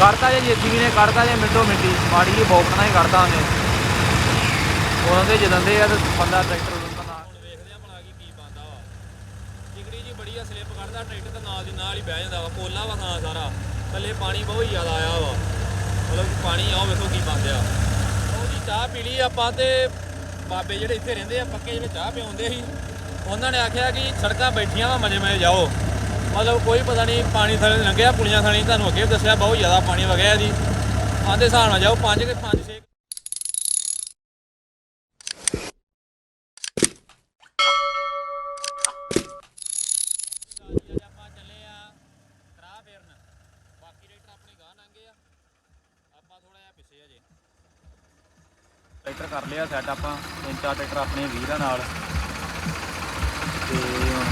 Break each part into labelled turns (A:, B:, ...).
A: ਕਰਤਾ ਜੇ ਜੀਸੀਬੀ ਨੇ ਕਰਤਾ ਜੇ, ਮਿੰਟੋ ਮਿੰਟੀ ਮਾੜੀ ਜੀ ਬੋਕਣਾ ਹੀ ਕਰਦਾ ਉਹਨੇ। ਉਹਨਾਂ ਦੇ ਜਦੰਦੇ ਆ ਤੇ ਬੰਦਾ ਟਰੈਕਟਰ ਉਦੋਂ ਨਾਲ
B: ਹੁਣ ਵੇਖਦੇ ਆ ਭਲਾ ਕੀ ਕੀ ਬੰਦਾ ਵਾ। ਟਿਕੜੀ ਜੀ ਬੜੀ ਆ ਸਲਿੱਪ ਕੱਢਦਾ, ਟਰੈਕਟਰ ਤੇ ਨਾਲ ਦੀ ਨਾਲ ਹੀ ਬਹਿ ਜਾਂਦਾ ਵਾ। ਕੋਲਾ ਵਾ ਥਾਂ ਸਾਰਾ। ਥੱਲੇ ਪਾਣੀ ਬਹੁਤ ਹੀ ਜ਼ਿਆਦਾ ਆਇਆ ਵਾ। ਮਤਲਬ ਕਿ ਪਾਣੀ, ਆਓ ਵੇਖੋ ਕੀ ਬੰਦਿਆ ਉਹ ਜੀ ਚਾਹ ਪੀ ਲਈ ਆਪਾਂ ਤੇ ਬਾਬੇ ਜਿਹੜੇ ਇੱਥੇ ਰਹਿੰਦੇ ਆ, ਪੱਕੇ ਜਿਹੜੇ ਚਾਹ ਪਿਆਉਂਦੇ ਸੀ। ਉਹਨਾਂ ਨੇ ਆਖਿਆ ਕਿ ਸੜਕਾਂ ਬੈਠੀਆਂ ਵਾ ਮਜੇ ਮਜੇ ਜਾਓ। ਮਤਲਬ ਕੋਈ ਪਤਾ ਨਹੀਂ ਪਾਣੀ ਥੱਲੇ ਲੰਘਿਆ ਪੁਲੀਆਂ ਥਾਣੀ ਤੁਹਾਨੂੰ ਅੱਗੇ ਵੀ ਦੱਸਿਆ, ਬਹੁਤ ਜ਼ਿਆਦਾ ਪਾਣੀ ਵਗਿਆ ਜੀ ਆਂਦੇ ਹਿਸਾਬ ਨਾਲ ਜਾਓ 5 ਕੇ 5 6 ਆਪਾਂ ਚੱਲੇ ਆ ਬਾਕੀ ਰੇਟਰ ਆਪਣੇ ਗਾਹ ਲੰਘੇ ਆਪਾਂ ਥੋੜਾ ਜਿਹਾ ਪਿੱਛੇ ਅਜੇ
A: ਟਰੈਕਟਰ ਕਰ ਲਿਆ ਸੈੱਟ ਆਪਾਂ ਤਿੰਨ ਚਾਰ ਟਰੈਕਟਰ ਆਪਣੇ ਵੀਰਾਂ ਨਾਲ।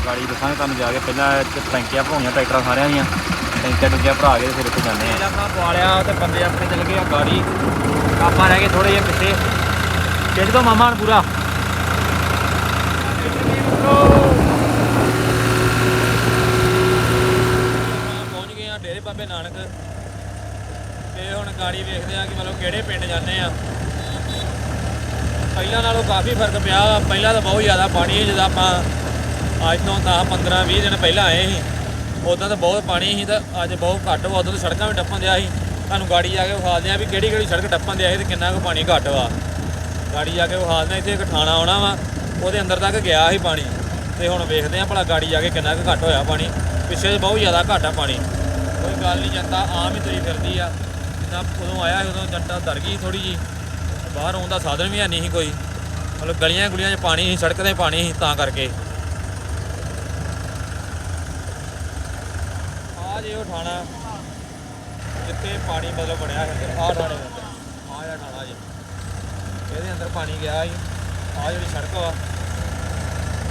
A: ਗਾੜੀ ਦੱਸਾਂਗੇ ਤੁਹਾਨੂੰ ਜਾ ਕੇ। ਪਹਿਲਾਂ ਇੱਥੇ ਟੈਂਕੀਆਂ ਭਰਾਉਣੀਆਂ ਟਰੈਕਟਰਾਂ ਸਾਰਿਆਂ ਦੀਆਂ। ਟੈਂਕੀਆਂ ਟੁੰਕੀਆਂ ਭਰਾ ਕੇ ਫਿਰ ਉੱਥੇ ਜਾਂਦੇ ਆ। ਆਪਣਾ ਪਵਾਲਿਆ ਤੇ ਬੰਦੇ ਆਪਣੇ ਚੱਲ ਗਏ ਆ ਗਾੜੀ। ਆਪਾਂ ਰਹਿ ਗਏ ਥੋੜੇ ਜਿਹੇ ਪਿੱਛੇ। ਖਿੱਚ ਦੋ ਮਾਮਾ ਨੂੰ ਪੂਰਾ।
B: ਪਹੁੰਚ ਗਏ ਆ ਡੇਰੇ ਬਾਬੇ ਨਾਨਕ। ਤੇ ਹੁਣ ਗਾੜੀ ਵੇਖਦੇ ਆ ਕਿ ਮਤਲਬ ਕਿਹੜੇ ਪਿੰਡ ਜਾਂਦੇ ਆ। ਪਹਿਲਾਂ ਨਾਲੋਂ ਕਾਫੀ ਫ਼ਰਕ ਪਿਆ ਪਹਿਲਾਂ ਤਾਂ ਬਹੁਤ ਜ਼ਿਆਦਾ ਪਾਣੀ ਸੀ ਆਪਾਂ ਅੱਜ ਤੋਂ ਤਾਂ 15 20 ਦਿਨ ਪਹਿਲਾਂ ਆਏ ਸੀ। ਉਦੋਂ ਤਾਂ ਬਹੁਤ ਪਾਣੀ ਸੀ ਤਾਂ ਅੱਜ ਬਹੁਤ ਘੱਟ ਵਾ, ਉਦੋਂ ਤਾਂ ਸੜਕਾਂ ਵੀ ਟੱਪਣ ਦਿਆ ਸੀ। ਤੁਹਾਨੂੰ ਗਾੜੀ ਜਾ ਕੇ ਵਿਖਾਲਦੇ ਆ ਵੀ ਕਿਹੜੀ ਕਿਹੜੀ ਸੜਕ ਟੱਪਣ ਦਿਆ ਸੀ ਤੇ ਕਿੰਨਾ ਕੁ ਪਾਣੀ ਘੱਟ ਵਾ। ਗਾੜੀ ਜਾ ਕੇ ਵਿਖਾਲਦੇ ਆ ਇੱਥੇ ਇੱਕ ਥਾਣਾ ਆਉਣਾ ਵਾ, ਉਹਦੇ ਅੰਦਰ ਤੱਕ ਗਿਆ ਸੀ ਪਾਣੀ। ਤੇ ਹੁਣ ਵੇਖਦੇ ਆ ਭਲਾ ਗਾੜੀ ਜਾ ਕੇ ਕਿੰਨਾ ਕੁ ਘੱਟ ਹੋਇਆ ਪਾਣੀ। ਪਿੱਛੇ ਤਾਂ ਬਹੁਤ ਜ਼ਿਆਦਾ ਘੱਟ ਆ ਪਾਣੀ। ਕੋਈ ਗੱਲ ਨਹੀਂ, ਜਨਤਾ ਆਮ ਹੀ ਤੁਰੀ ਫਿਰਦੀ ਆ। ਜਿੱਦਾਂ ਉਦੋਂ ਆਇਆ ਸੀ, ਉਦੋਂ ਜਨਤਾ ਡਰ ਗਈ ਥੋੜੀ ਜੀ ਬਾਹਰ ਆਉਣ ਦਾ ਸਾਧਨ ਵੀ ਹੈ ਨਹੀਂ ਸੀ ਕੋਈ। ਮਤਲਬ ਗਲੀਆਂ ਗੁਲੀਆਂ 'ਚ ਪਾਣੀ ਸੀ, ਸੜਕ ਤੇ ਪਾਣੀ ਸੀ ਤਾਂ ਕਰਕੇ ਆ ਜੇ ਉਹ ਥਾਣਾ ਜਿੱਥੇ ਪਾਣੀ ਮਤਲਬ ਬਣਿਆ ਹੈ ਅੰਦਰ, ਆਹ ਠਾਣੇ ਦੇ ਅੰਦਰ। ਆਹ ਜਿਹੜਾ ਠਾਣਾ ਜੀ। ਇਹਦੇ ਅੰਦਰ ਪਾਣੀ ਗਿਆ ਸੀ। ਆਹ ਜਿਹੜੀ ਸੜਕ ਵਾ,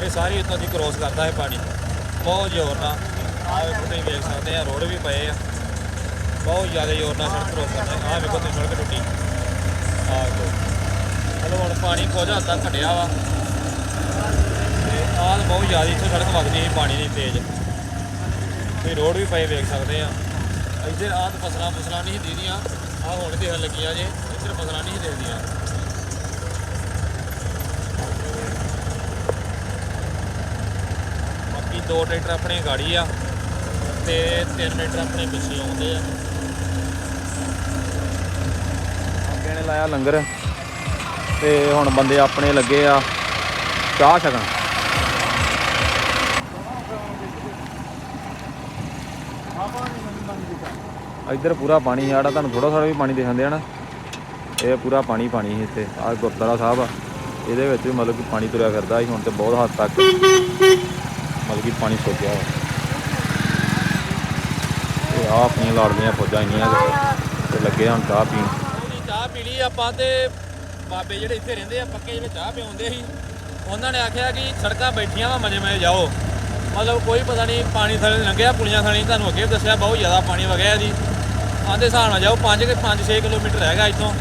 B: ਇਹ ਸਾਰੀ ਉੱਤੋਂ ਦੀ ਕ੍ਰੋਸ ਕਰਦਾ ਹੈ ਪਾਣੀ। ਬਹੁਤ ਜ਼ੋਰ ਨਾਲ। ਆਹ ਵੇਖੋ ਤੁਸੀਂ ਵੇਖ ਸਕਦੇ ਆ, ਰੋਡ ਵੀ ਪਏ ਆ। ਬਹੁਤ ਜ਼ਿਆਦਾ ਜ਼ੋਰ ਨਾਲ ਸੜਕ ਕ੍ਰੋਸ ਕਰਦਾ ਆਹ ਵੇਖੋ ਤੁਸੀਂ ਸੜਕ ਟੁੱਟੀ। ਆਹ ਵੇਖੋ। ਚਲੋ ਹੁਣ ਪਾਣੀ ਕੁਝ ਹੱਦ ਤੱਕ ਘਟਿਆ ਵਾ। ਤੇ ਆਹ ਬਹੁਤ ਜ਼ਿਆਦਾ ਇੱਥੇ ਸੜਕ ਵਗਦੀ ਸੀ ਪਾਣੀ ਦੀ ਤੇਜ਼। ਤੇ ਰੋਡ ਵੀ ਪਏ ਵੇਖ ਸਕਦੇ ਆ ਇੱਧਰ ਆਹ ਤਾਂ ਫਸਲਾਂ ਫਸਲਾਂ ਨਹੀਂ ਦੇਦੀਆਂ ਆਹ ਹੁਣ ਦੇਣ ਲੱਗੀਆਂ ਜੇ, ਇੱਧਰ ਫਸਲਾਂ ਨਹੀਂ ਦੇਖਦੀਆਂ ਬਾਕੀ ਦੋ ਟਰੈਕਟਰ ਆਪਣੇ ਗਾੜੀ ਆ ਤੇ ਤਿੰਨ ਟਰੈਕਟਰ ਆਪਣੇ ਪਿੱਛੇ ਆਉਂਦੇ ਆ।
A: ਅੱਗੇ ਨੇ ਲਾਇਆ ਲੰਗਰ ਤੇ ਹੁਣ ਬੰਦੇ ਆਪਣੇ ਲੱਗੇ ਆ ਚਾਹ ਛਕਣ। ਇੱਧਰ ਪੂਰਾ ਪਾਣੀ ਆ ਤੁਹਾਨੂੰ ਥੋੜਾ ਥੋੜਾ ਵੀ ਪਾਣੀ ਦਿਖਾਉਂਦੇ ਆ ਨਾ। ਇਹ ਪੂਰਾ ਪਾਣੀ ਪਾਣੀ ਸੀ ਇੱਥੇ, ਆਹ ਗੁਰਦੁਆਰਾ ਸਾਹਿਬ ਆ। ਇਹਦੇ ਵਿੱਚ ਵੀ ਮਤਲਬ ਕਿ ਪਾਣੀ ਤੁਰਿਆ ਫਿਰਦਾ ਸੀ, ਹੁਣ ਤੇ ਬਹੁਤ ਹੱਦ ਤੱਕ ਮਤਲਬ ਕਿ ਪਾਣੀ ਸੁੱਕ ਗਿਆ। ਵਾ ਆ ਆਪਣੀਆਂ ਲਾੜਦੀਆਂ ਫੌਜਾਂ ਇੰਨੀਆਂ ਕੁ ਤੇ ਲੱਗੇ ਹੁਣ ਚਾਹ ਪੀਣ।
B: ਚਾਹ ਪੀ ਲਈ ਆਪਾਂ ਤੇ ਬਾਬੇ ਜਿਹੜੇ ਇੱਥੇ ਰਹਿੰਦੇ ਆ, ਪੱਕੇ ਜਿਹੜੇ ਚਾਹ ਪਿਆਉਂਦੇ ਸੀ, ਉਹਨਾਂ ਨੇ ਆਖਿਆ ਕਿ ਸੜਕਾਂ ਬੈਠੀਆਂ ਵਾ, ਮਜੇ ਮਜੇ ਜਾਓ। ਮਤਲਬ ਕੋਈ ਪਤਾ ਨਹੀਂ ਪਾਣੀ ਥੱਲੇ ਲੰਘਿਆ, ਪੁਲੀਆਂ ਥਾਣੀ ਤੁਹਾਨੂੰ ਅੱਗੇ ਵੀ ਦੱਸਿਆ, ਬਹੁਤ ਜ਼ਿਆਦਾ ਪਾਣੀ ਵਗਿਆ ਜੀ। ਆਂਦੇ ਹਿਸਾਬ ਨਾਲ ਜਾਓ 5 ਕੇ 5 6 ਕਿਲੋਮੀਟਰ ਹੈਗਾ ਇੱਥੋਂ।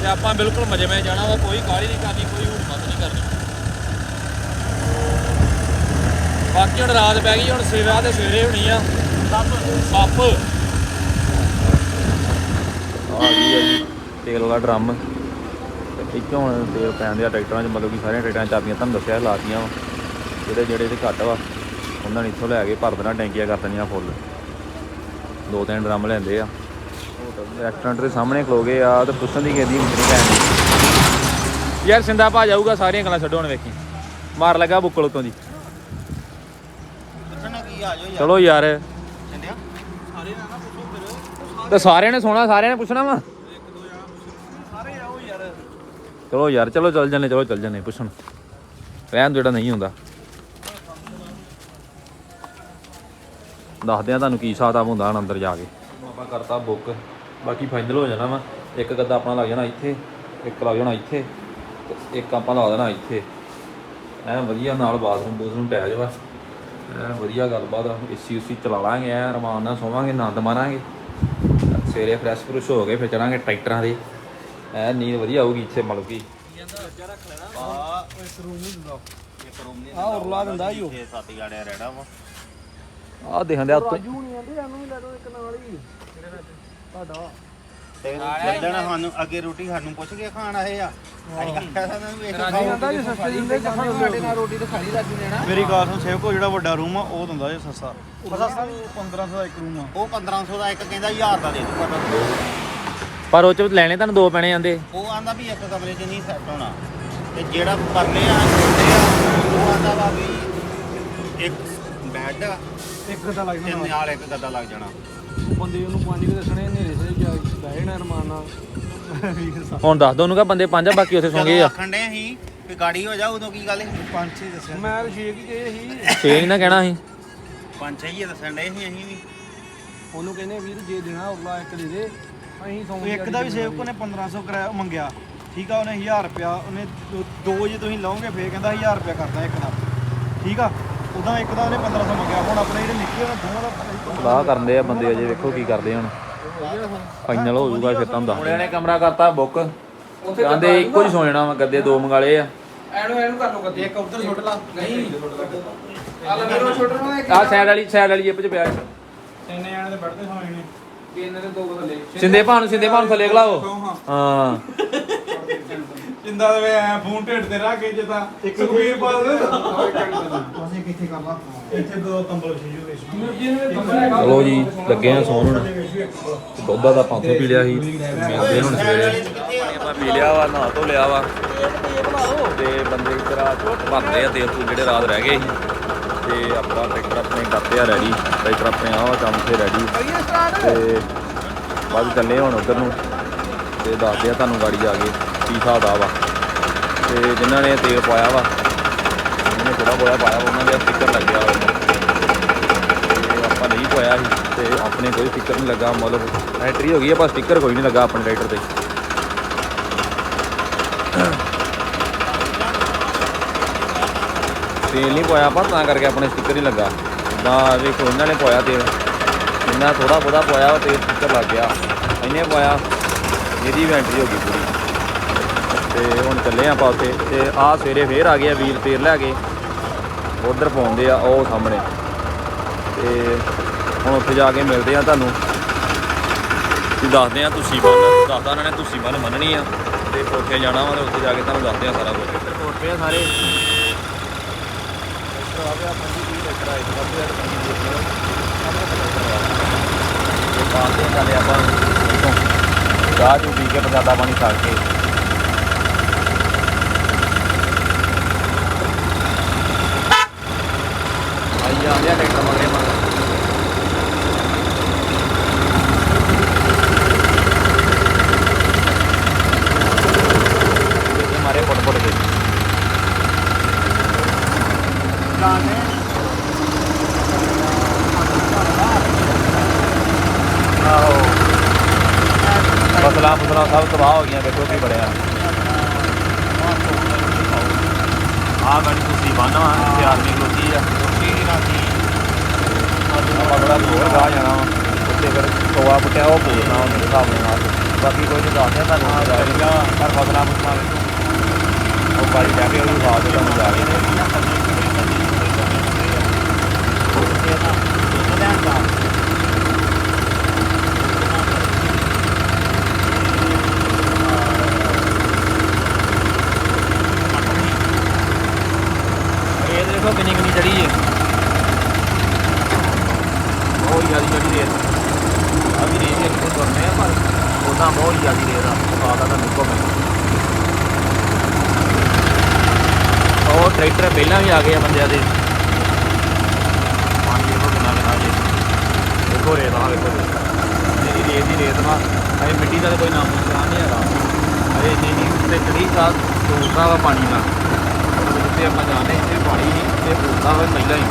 B: ਤੇ ਆਪਾਂ ਬਿਲਕੁਲ ਮਜੇ ਮਜੇ ਜਾਣਾ ਵਾ, ਕੋਈ ਕਾਹਲੀ ਨਹੀਂ ਕਰਨੀ, ਕੋਈ ਹੁੜਮਤ ਨਹੀਂ ਕਰਨੀ। ਬਾਕੀ ਹੁਣ ਰਾਤ ਪੈ ਗਈ, ਹੁਣ ਸਵੇਰਾ ਤੇ ਸਵੇਰੇ ਹੋਣੀ ਆ। ਸੱਪ।
A: ਆ ਗਈ ਆ ਜੀ, ਤੇਲ ਵਾਲਾ ਡਰਮ। ਤੇ ਹੁਣ ਤੇਲ ਪੈਂਦੇ ਆ ਟਰੈਕਟਰਾਂ 'ਚ, ਮਤਲਬ ਕਿ ਸਾਰੀਆਂ ਟਰੈਕਟਰਾਂ 'ਚ ਚਾਬੀਆਂ ਤੁਹਾਨੂੰ ਦੱਸਿਆ, ਲਾਤੀਆਂ ਵਾ। ਜਿਹੜੇ ਜਿਹੜੇ ਇਹਦੇ ਘੱਟ ਵਾ, ਉਹਨਾਂ ਨੇ ਇੱਥੋਂ ਲੈ ਕੇ ਭਰ ਦੇਣਾ, ਟੈਂਕੀਆਂ ਕਰ ਦੇਣੀਆਂ ਫੁੱਲ। ਦੋ ਤਿੰਨ ਡਰਮ ਲੈਂਦੇ ਆ। ਰੈਸਟੋਰੈਂਟ ਦੇ ਸਾਹਮਣੇ ਖਲੋ ਗਏ ਆ ਤੇ ਪੁੱਛਣ ਦੀ ਕਹਿੰਦੀ ਨਹੀਂ ਪੈਣ ਯਾਰ ਸਿੰਦਾ ਭਾ ਜਾਊਗਾ ਸਾਰੀਆਂ ਗੱਲਾਂ ਛੱਡੋ ਹੁਣ ਵੇਖੀ। ਮਾਰ ਲੱਗਾ ਬੁੱਕਲ ਉਤੋਂ ਦੀ। ਚਲੋ ਯਾਰ। ਤੇ ਸਾਰਿਆਂ ਨੇ ਸੋਣਾ ਸਾਰਿਆਂ ਨੇ ਪੁੱਛਣਾ ਵਾ? ਚਲੋ ਯਾਰ ਚਲੋ ਚੱਲ ਜੰਨੇ ਚਲੋ ਚੱਲ ਜੰਨੇ ਪੁੱਛਣ। ਰਹਿਣ ਜਿਹੜਾ ਨਹੀਂ ਹੁੰਦਾ। ਦੱਸਦੇ ਆ ਤੁਹਾਨੂੰ ਕੀ ਹਿਸਾਬ ਹੁੰਦਾ ਅੰਦਰ ਜਾ ਕੇ। ਆਪਾਂ ਕਰਤਾ ਬੁੱਕ। ਬਾਕੀ ਫਾਈਨਲ ਹੋ ਜਾਣਾ ਵਾ। ਇੱਕ ਗੱਦਾ ਆਪਣਾ ਲੱਗ ਜਾਣਾ ਇੱਥੇ ਇੱਕ ਲੱਗ ਜਾਣਾ ਇੱਥੇ ਤੇ ਇੱਕ ਆਪਾਂ ਲਾ ਦੇਣਾ ਇੱਥੇ। ਐ ਵਧੀਆ ਨਾਲ ਬਾਥਰੂਮ ਬੂਥਰੂਮ ਅਟੈਚ ਵਾ। ਐ ਵਧੀਆ ਗੱਲਬਾਤ ਏਸੀ ਉਸੀ ਚਲਾ ਲਾਂਗੇ ਐ ਰਮਾਨ ਨਾਲ ਸੋਵਾਂਗੇ ਆਨੰਦ ਮਾਰਾਂਗੇ। ਸਵੇਰੇ ਫਰੈਸ਼ ਫਰੁਸ਼ ਹੋ ਕੇ ਫਿਰ ਚੜਾਂਗੇ ਟਰੈਕਟਰਾਂ ਦੇ ਐ ਨੀਂਦ ਵਧੀਆ ਆਊਗੀ ਇੱਥੇ ਮਤਲਬ ਕਿ।
C: ਆ ਉਰਲਾ ਦਿੰਦਾ ਈ ਉਹ।
A: ਆਹ ਦੇਖਣ ਦੇ
C: ਨਹੀਂ ਆਂਦੇ ਇਹਨੂੰ ਵੀ ਲੈ ਦੋ ਇੱਕ ਨਾਲ ਹੀ।
A: ਤੁਹਾਡਾ।
D: ਤੇ ਚੱਲਣ ਸਾਨੂੰ ਅੱਗੇ ਰੋਟੀ ਸਾਨੂੰ ਪੁੱਛ ਕੇ ਖਾਣ ਆਏ ਆ। ਅਸੀਂ ਆਖਿਆ ਸਾਨੂੰ ਵੀ ਵੇਖੋ
A: ਰਾਜੀ ਕਹਿੰਦਾ ਜੇ ਸਸਤੇ ਦਿੰਦੇ ਸਾਨੂੰ ਸਾਡੇ ਨਾਲ ਰੋਟੀ ਤਾਂ ਖਾਲੀ ਰਾਜੂ ਨੇ ਨਾ
E: ਮੇਰੀ ਗੱਲ ਸੁਣ ਸੇਵਕੋ ਜਿਹੜਾ ਵੱਡਾ ਰੂਮ ਆ ਉਹ ਦਿੰਦਾ ਜੇ ਸਸਤਾ ਸਸਤਾ 1500 ਦਾ ਇੱਕ ਰੂਮ ਆ।
D: ਉਹ 1500 ਦਾ ਇੱਕ ਕਹਿੰਦਾ 1000 ਦਾ ਦੇ ਦੂਗਾ।
B: ਪਰ ਉਹ ਚ ਲੈਣੇ ਤੁਹਾਨੂੰ ਦੋ ਪੈਣੇ ਜਾਂਦੇ
D: ਉਹ ਆਂਦਾ ਵੀ ਇੱਕ ਕਮਰੇ 'ਚ ਨਹੀਂ ਸੈੱਟ ਹੋਣਾ। ਤੇ ਜਿਹੜਾ ਪਰਲੇ ਆ ਛੋਟੇ ਆ ਉਹ ਆਂਦਾ ਵਾ ਵੀ ਇੱਕ ਬੈੱਡ
A: ਇੱਕ ਦਾ ਲੱਗ
D: ਤੇ ਨਾਲ। ਇੱਕ ਗੱਦਾ ਲੱਗ ਜਾਣਾ।
A: ਬੰਦੇ ਉਹਨੂੰ ਪੰਜ ਕੇ ਦੱਸਣੇ ਹਨੇਰੇ ਸੇ ਜਾ ਬਹਿ ਜਾਣਾ ਰਮਾਨ। ਨਾਲ
B: ਹੁਣ ਦੱਸ ਦੋ ਉਹਨੂੰ ਕਾ ਬੰਦੇ ਪੰਜ ਆ ਬਾਕੀ ਉੱਥੇ ਸੌਂ ਗਏ ਆ।
D: ਆਖਣ ਦੇ ਅਸੀਂ ਵੀ ਗਾੜੀ ਹੋ ਜਾ ਉਦੋਂ ਕੀ ਗੱਲ ਸੀ?
E: ਪੰਜ ਛੇ ਦੱਸਿਆ।
A: ਮੈਂ ਤਾਂ ਛੇਕ ਹੀ ਗਏ ਸੀ।
B: ਛੇ ਨਹੀਂ ਨਾ ਕਹਿਣਾ ਸੀ।
D: ਪੰਜ ਛੇ ਹੀ ਦੱਸਣ ਦੇ ਸੀ ਅਸੀਂ ਵੀ।
A: ਉਹਨੂੰ ਕਹਿੰਦੇ ਵੀਰ ਜੇ ਦੇਣਾ ਉਰਲਾ ਇੱਕ ਦੇ ਦੇ ਅਸੀਂ ਸੌਂ
E: ਉਹ ਇੱਕ ਦਾ ਵੀ ਸੇਵਕੋ ਨੇ 1500 ਕਿਰਾਇਆ ਮੰਗਿਆ। ਠੀਕ ਆ ਉਹਨੇ 1000 ਰੁਪਿਆ ਉਹਨੇ ਦੋ- ਦੋ ਜੇ ਤੁਸੀਂ ਲਓਗੇ ਫੇਰ ਕਹਿੰਦਾ 1000 ਰੁਪਿਆ ਕਰਦਾ ਇੱਕ ਦਾ। ਠੀਕ ਆ? ਉਦਾਂ ਇੱਕ ਦਾ ਉਹਨੇ 1500 ਮੰਗਿਆ ਹੁਣ ਆਪਣੇ ਜਿਹੜੇ ਨਿੱਕੇ ਉਹਨਾਂ ਦੋਵਾਂ ਦਾ
B: ਸਲਾਹ ਕਰਦੇ ਆ ਬੰਦੇ ਅਜੇ ਵੇਖੋ ਕੀ ਕਰਦੇ ਹੁਣ। ਫਾਈਨਲ ਹੋ ਜਾਊਗਾ ਫਿਰ ਤੁਹਾਨੂੰ ਦੱਸ ਨੇ ਕਮਰਾ ਕਰਤਾ ਬੁੱਕ। ਕਹਿੰਦੇ ਇੱਕੋ ਹੀ ਸੌ ਜਾਣਾ ਵਾ ਗੱਦੇ ਦੋ ਮੰਗਾ ਲਏ ਆ।
A: ਐਨੂੰ ਐਨੂੰ ਕਰ ਲੋ ਗੱਦੀ। ਇੱਕ ਉਧਰ ਛੁੱਟ ਲਾ। ਨਹੀਂ। ਆ ਲੈ। ਮੇਰਾ ਛੁੱਟ ਰਹਾ ਇੱਕ
B: ਆ ਸਾਈਡ ਵਾਲੀ ਸਾਈਡ ਵਾਲੀ ਜੇਬ ਚ ਪਿਆ
E: ਤਿੰਨ ਜਾਣੇ ਦੇ ਬੈਠਦੇ ਸੌਣੇ ਨੇ।
A: ਇਹਨਾਂ ਦੇ ਦੋ ਬਦਲੇ।
B: ਸਿੰਦੇ ਭਾਣ ਸਿੰਦੇ ਭਾਣ ਥੱਲੇ ਖਲਾਓ। ਹਾਂ।
E: ਜਿੰਦਾ ਦੇ ਐ ਫੋਨ ਢਿੱਡ ਤੇ ਰੱਖ ਕੇ ਜਿੱਦਾਂ ਇੱਕ ਸੁਖਵੀਰ ਪਾ ਕਰ ਲਾ ਇੱਥੇ ਕੰਬਲ
B: ਚਲੋ ਜੀ ਲੱਗੇ ਆ ਸੌਣ ਹੁਣ। ਦੁੱਧਾ ਦਾ ਪਾਂਥੋਂ ਪੀ ਲਿਆ ਸੀ। ਮਿਲਦੇ ਹੁਣ ਸਵੇਰੇ ਆਪਾਂ ਪੀ ਲਿਆ ਵਾ ਨਹਾ ਧੋ ਲਿਆ ਵਾ। ਤੇ ਬੰਦੇ ਤਰ੍ਹਾਂ ਭਰਦੇ ਆ ਤੇਲ ਤੂਲ ਜਿਹੜੇ ਰਾਤ ਰਹਿ ਗਏ ਸੀ। ਤੇ ਆਪਣਾ ਟਰੈਕਟਰ ਆਪਣੇ ਕਰਤੇ ਆ ਰੈਡੀ ਟਰੈਕਟਰ ਆਪਣੇ ਆ ਕੰਮ ਤੇ ਰੈਡੀ ਤੇ ਬਾਅਦ ਚੱਲੇ ਹੁਣ ਉਧਰ ਨੂੰ। ਤੇ ਦੱਸਦੇ ਆ ਤੁਹਾਨੂੰ ਗਾੜੀ ਆ ਕੇ ਕੀ ਹਿਸਾਬ ਆ ਵਾ। ਤੇ ਜਿਨ੍ਹਾਂ ਨੇ ਤੇਲ ਪਾਇਆ ਵਾ ਥੋੜਾ ਬੋਇਆ ਪਾਇਆ ਉਹਨਾਂ ਦੇ ਸਟicker ਲੱਗਿਆ ਵਾ ਆਪਾਂ ਨਹੀਂ ਪਾਇਆ ਸੀ, ਤੇ ਆਪਣੇ ਕੋਈ ਸਟicker ਨਹੀਂ ਲੱਗਾ, ਮਤਲਬ ਐਂਟਰੀ ਹੋ ਗਈ ਹੈ ਪਰ ਸਟicker ਕੋਈ ਨਹੀਂ ਲੱਗਾ ਆਪਣੇ ਟਰੈਕਟਰ ਤੇ। ਤੇਲ ਨਹੀਂ ਪਾਇਆ ਪਰ ਤਾਂ ਕਰਕੇ ਆਪਣੇ ਸਟicker ਨਹੀਂ ਲੱਗਾ। ਤਾਂ ਵੇਖੋ ਇਹਨਾਂ ਨੇ ਪਾਇਆ ਤੇਲ ਇਹਨਾਂ ਥੋੜਾ ਬਹੁਤਾ ਪਾਇਆ ਵਾ ਤੇਲ ਸਟicker ਲੱਗ ਗਿਆ। ਇਹਨੇ ਪਾਇਆ, ਇਹਦੀ ਵੀ ਐਂਟਰੀ ਹੋ ਗਈ ਪੂਰੀ। ਤੇ ਹੁਣ ਚੱਲੇ ਆਪਾਂ ਉੱਥੇ, ਤੇ ਆਹ ਸਵੇਰੇ ਫੇਰ ਆ ਗਿਆ ਵੀਲ ਤੇਲ ਲੈ ਕੇ। ਉਧਰ ਪਾਉਂਦੇ ਆ ਉਹ ਸਾਹਮਣੇ। ਤੇ ਹੁਣ ਉੱਥੇ ਜਾ ਕੇ ਮਿਲਦੇ ਆ ਤੁਹਾਨੂੰ। ਤੇ ਦੱਸਦੇ ਆ ਤੁਸੀਂ ਬੰਨ ਦੱਸਦਾ ਉਹਨਾਂ ਨੇ ਤੁਸੀਂ ਬੰਨ ਮੰਨਣੀ ਆ। ਤੇ ਉੱਥੇ ਜਾਣਾ ਵਾ ਤੇ ਉੱਥੇ ਜਾ ਕੇ ਤੁਹਾਨੂੰ ਦੱਸਦੇ ਆ ਸਾਰਾ ਕੁਝ ਉੱਥੇ ਆ ਸਾਰੇ। ਚਾਹ ਚੂ ਪੀ ਕੇ ਪ੍ਰਸ਼ਾਦਾ ਪਾਣੀ ਖਾ ਕੇ। ਆਈ ਜਾਂਦੇ ਆ ਟਰੈਕਟਰ ਮਗਰੇ ਮਗਰ ਇਹ ਮਾਰੇ ਫੁੱਟ ਫੁੱਟ ਕੇ ਆਹੋ ਫਸਲਾਂ ਫਸਲਾਂ ਸਭ ਤਬਾਹ ਹੋ ਗਈਆਂ ਵੇਖੋ ਕੀ ਬੜਿਆ ਆਹ ਗਾੜੀ ਤੁਸੀਂ ਬੰਨਵਾ ਇੱਥੇ ਆਰਮੀ ਖਲੋਤੀ ਆ ਆਪਾਂ ਬੜਾ ਹੋਰ ਗਾ ਜਾਣਾ ਉੱਤੇ ਫਿਰ ਟੋਆ ਪੁੱਟਿਆ ਉਹ ਪੂਰਨਾ ਉਹ ਮੇਰੇ ਹਿਸਾਬ ਨਾਲ। ਬਾਕੀ ਕੋਈ ਨਹੀਂ ਦੱਸਦੇ ਤੁਹਾਨੂੰ ਜਾਏਗਾ ਪਰ ਫਸਲਾਂ ਫਸਲਾਂ ਵੇਖੋ। ਉਹ ਗਾੜੀ ਜਾ ਕੇ ਉਹ ਬਾਅਦ ਵਿੱਚ ਤੁਹਾਨੂੰ ਜਾ ਕੇ ਇਹ ਦੇਖੋ ਕਿੰਨੀ ਕਿੰਨੀ ਚੜੀ ਹੈ ਬਹੁਤ ਜ਼ਿਆਦਾ ਚੜੀ ਰੇਤ ਆ ਵੀ ਰੇਤ ਇੱਕ ਤੋਂ ਤੁਰਨੇ ਆ ਪਰ ਉਹਦਾ ਬਹੁਤ ਜ਼ਿਆਦਾ ਰੇਤ ਆ ਪਤਾ ਤਾਂ ਨਿਕੋ ਮੈਂ ਉਹ ਟਰੈਕਟਰ ਪਹਿਲਾਂ ਵੀ ਆ ਗਏ ਆ ਬੰਦਿਆਂ ਦੇ। ਪਾਣੀ ਦੇਖੋ ਕਿੰਨਾ ਕਿੰਨਾ ਜੀ। ਦੇਖੋ ਰੇਤ ਆ ਵੇਖੋ ਜਿਹੜੀ ਰੇਤ ਦੀ ਰੇਤ ਵਾ। ਅਜੇ ਮਿੱਟੀ ਦਾ ਤਾਂ ਕੋਈ ਨਾਮ ਨਿਸ਼ਾਨ ਨਹੀਂ ਹੈਗਾ। ਅਜੇ ਇੰਨੀ ਨਹੀਂ ਤੇ ਚੜੀ ਸਾਹ ਤੋੜਦਾ ਵਾ ਪਾਣੀ ਨਾਲ। ਜਿੱਥੇ ਆਪਾਂ ਜਾਂਦੇ ਇੱਥੇ ਪਾਣੀ ਨਹੀਂ ਤੇ ਹੁੰਦਾ ਵਾ ਪਹਿਲਾਂ ਹੀ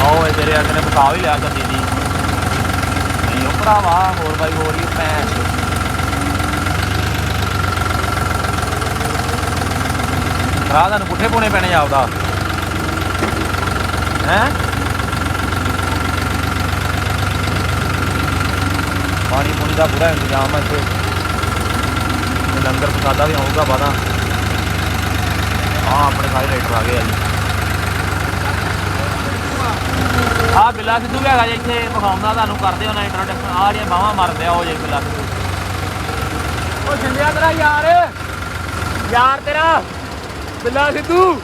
B: ਆਓ ਇਹ ਤੇਰੇ ਅੱਗੇ ਨੇ ਬਤਾ ਵੀ ਲਿਆ ਗੱਡੀ ਦੀ। ਨਹੀਂ ਉਹ ਭਰਾਵਾ, ਹੋਰ ਬਾਈ, ਹੋਰ ਹੀ ਭੈਣ। ਚੋ। ਭਰਾ ਤੁਹਾਨੂੰ ਪੁੱਠੇ ਪਾਉਣੇ ਪੈਣੇ ਆਪਦਾ। ਹੈ? ਪਾਣੀ ਪੂਣੀ ਦਾ ਪੂਰਾ ਇੰਤਜ਼ਾਮ ਹੈ ਇੱਥੇ।
A: ਲੰਗਰ ਪਸਾਦਾ ਵੀ ਆਊਗਾ ਬਾਦਾਂ ਆ ਆਪਣੇ ਸਾਰੇ ਰਾਈਡਰ ਆ ਗਏ ਆ ਜੀ। ਆ ਬਿੱਲਾ ਸਿੱਧੂ ਵੀ ਹੈਗਾ ਜੀ, ਇੱਥੇ ਵਿਖਾਉਂਦਾ ਤੁਹਾਨੂੰ ਕਰਦੇ ਉਹਨਾਂ ਇੰਟਰੋਡਕਸ਼ਨ ਆ ਜਿਹੜੀਆਂ ਬਾਹਾਂ ਮਾਰਦੇ ਆ ਉਹ ਜੇ ਬਿੱਲਾ ਸਿੱਧੂ। ਉਹ ਜਿੰਦਿਆ ਤੇਰਾ ਯਾਰ। ਯਾਰ ਤੇਰਾ। ਬਿੱਲਾ ਸਿੱਧੂ।